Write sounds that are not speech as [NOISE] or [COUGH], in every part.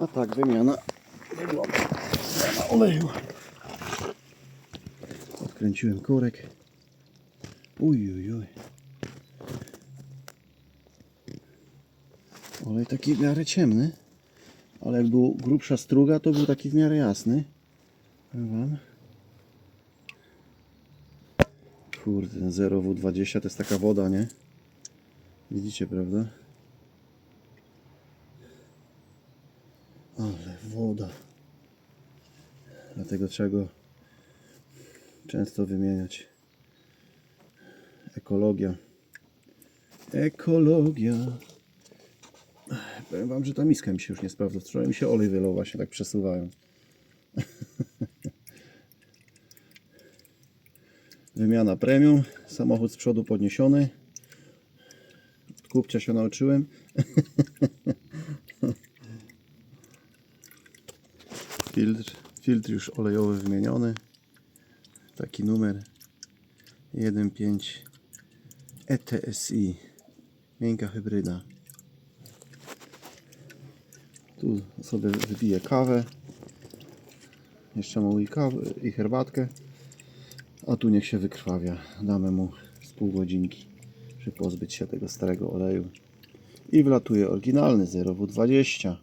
A tak wymiana wygląda. Oleju. Odkręciłem korek. Uj, uj, uj. Olej taki w miarę ciemny. Ale jak był grubsza struga, to był taki w miarę jasny. Wam. Kurde, ten 0W20 to jest taka woda, nie? Widzicie, prawda? Ale woda. Dlatego trzeba go często wymieniać. Ekologia. Ekologia. Powiem wam, że ta miska mi się już nie sprawdza. Wczoraj mi się olej wylał właśnie, tak przesuwają. [LAUGHS] Wymiana premium. Samochód z przodu podniesiony. Od kupcia się nauczyłem. [LAUGHS] Filtr, filtr już olejowy wymieniony. Taki numer 1.5 ETSI. Miękka hybryda. Tu sobie wypiję kawę. Jeszcze mu i kawę i herbatkę. A tu niech się wykrwawia. Damy mu z pół godzinki, żeby pozbyć się tego starego oleju. I wlatuje oryginalny 0W20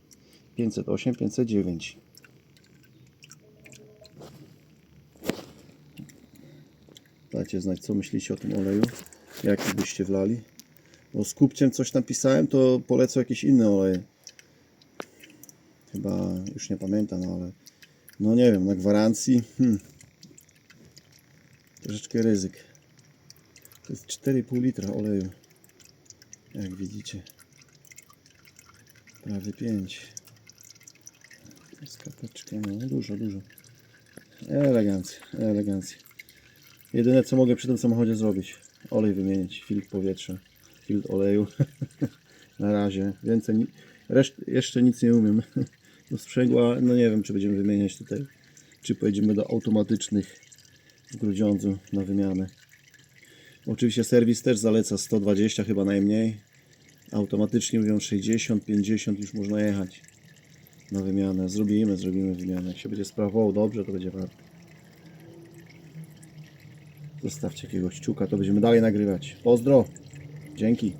508 509. Dajcie znać, co myślicie o tym oleju. Jaki byście wlali. Bo z kupciem coś napisałem, to polecę jakieś inne oleje. Chyba już nie pamiętam, ale no nie wiem, na gwarancji. Hmm. Troszeczkę ryzyk. To jest 4,5 litra oleju. Jak widzicie. Prawie 5. Skapeczkę, no dużo, dużo. Elegancja, elegancja. Jedyne co mogę przy tym samochodzie zrobić, olej wymienić, filtr powietrza, filtr oleju. [LAUGHS] Na razie, więcej, ni- reszt, jeszcze nic nie umiem. [LAUGHS] Do sprzęgła, no nie wiem czy będziemy wymieniać tutaj, czy pojedziemy do automatycznych w Grudziądzu na wymianę. Oczywiście serwis też zaleca 120 chyba najmniej. Automatycznie mówią 60, 50 już można jechać na wymianę. Zrobimy, zrobimy wymianę. Jak się będzie sprawował dobrze, to będzie warto. Zostawcie jakiegoś ciuka, to będziemy dalej nagrywać. Pozdro! Dzięki!